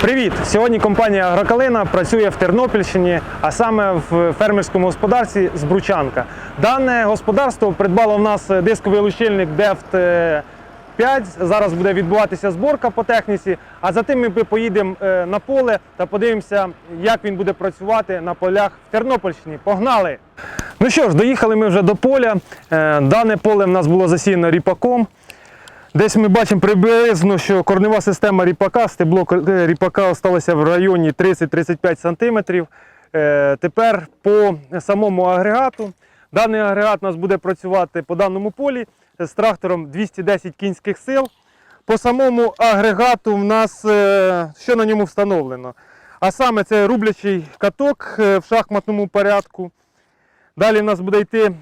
Привіт! Сьогодні компанія Агрокалина працює в Тернопільщині, а саме в фермерському господарстві Збручанка. Дане господарство придбало в нас дисковий лущильник Deft 5. Зараз буде відбуватися зборка по техніці. А за тим ми поїдемо е, на поле та подивимося, як він буде працювати на полях в Тернопільщині. Погнали! Ну що ж, доїхали ми вже до поля. Е, Дане поле в нас було засіяно ріпаком. Десь ми бачимо приблизно, що корнева система ріпака, стебло е, ріпака залишилося в районі 30-35 см. Е, Тепер по самому агрегату. Даний агрегат у нас буде працювати по даному полі з трактором 210 кінських сил. По самому агрегату в нас е, що на ньому встановлено? А саме це рублячий каток в шахматному порядку. Далі в нас буде йти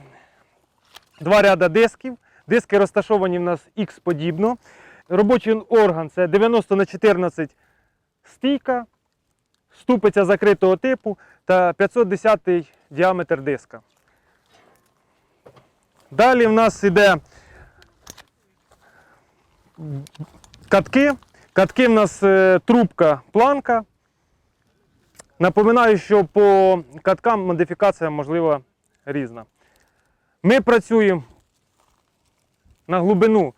два ряда дисків. Диски розташовані в нас X-подібно. Робочий орган це 90 на 14 стійка, ступиця закритого типу та 510 діаметр диска. Далі в нас йде катки. Катки в нас е, трубка планка. Напоминаю, що по каткам модифікація можлива різна. Ми працюємо на глибину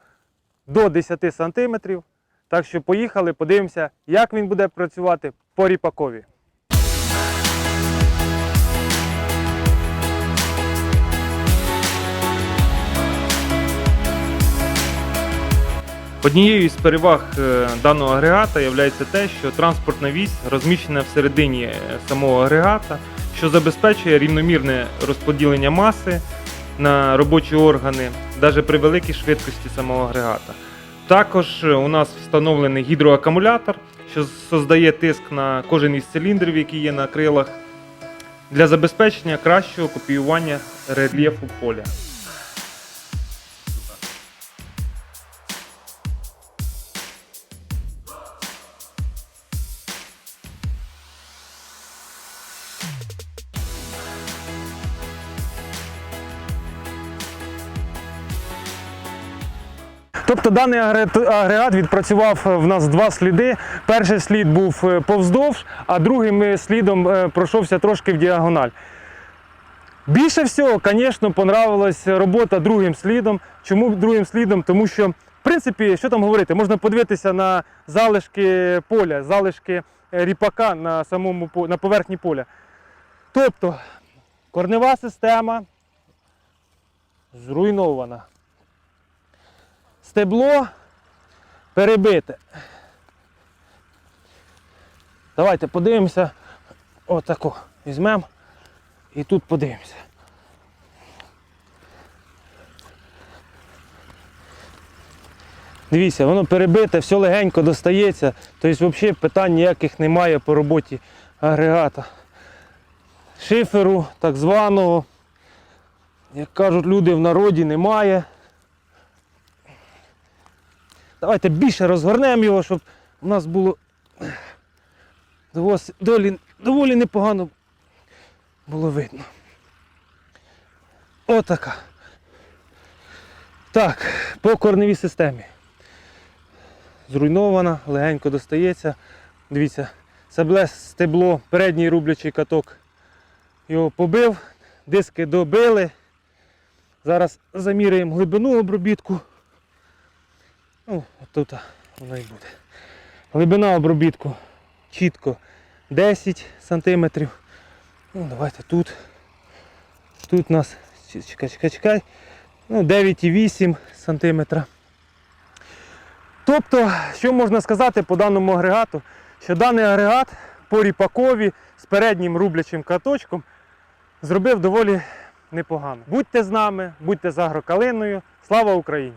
до 10 см. Так що поїхали, подивимося, як він буде працювати по ріпакові. Однією із переваг е, даного агрегата є те, що транспортна вісь розміщена всередині е, самого агрегата, що забезпечує рівномірне розподілення маси на робочі органи, навіть при великій швидкості самого агрегата. Також у нас встановлений гідроакумулятор, що создає тиск на кожен із циліндрів, які є на крилах, для забезпечення кращого копіювання рельєфу поля. Тобто даний агре- агрегат відпрацював е, в нас два сліди. Перший слід був е, повздовж, а другим слідом е, пройшовся трошки в діагональ. Більше всього, звісно, понравилась робота другим слідом. Чому другим слідом? Тому що, в принципі, що там говорити, можна подивитися на залишки поля, залишки ріпака на самому на поверхні поля. Тобто, корнева система зруйнована. Стебло перебите. Давайте подивимося. Отако. Візьмемо і тут подивимося. Дивіться, воно перебите, все легенько достається. Тобто взагалі питань ніяких немає по роботі агрегата. Шиферу так званого, як кажуть люди в народі, немає. Давайте більше розгорнемо його, щоб у нас було доволі, доволі непогано було видно. Отака. Так, по корневій системі. Зруйнована, легенько достається. Дивіться, сабле стебло, передній рублячий каток його побив, диски добили. Зараз заміряємо глибину обробітку. Ну, тут воно і буде. Глибина обробітку чітко 10 см. Ну, давайте тут. Тут у нас, чекай, чекай, чекай, ну, 9,8 см. Тобто, що можна сказати по даному агрегату, що даний агрегат по ріпакові з переднім рублячим каточком зробив доволі непогано. Будьте з нами, будьте з агрокалиною. Слава Україні!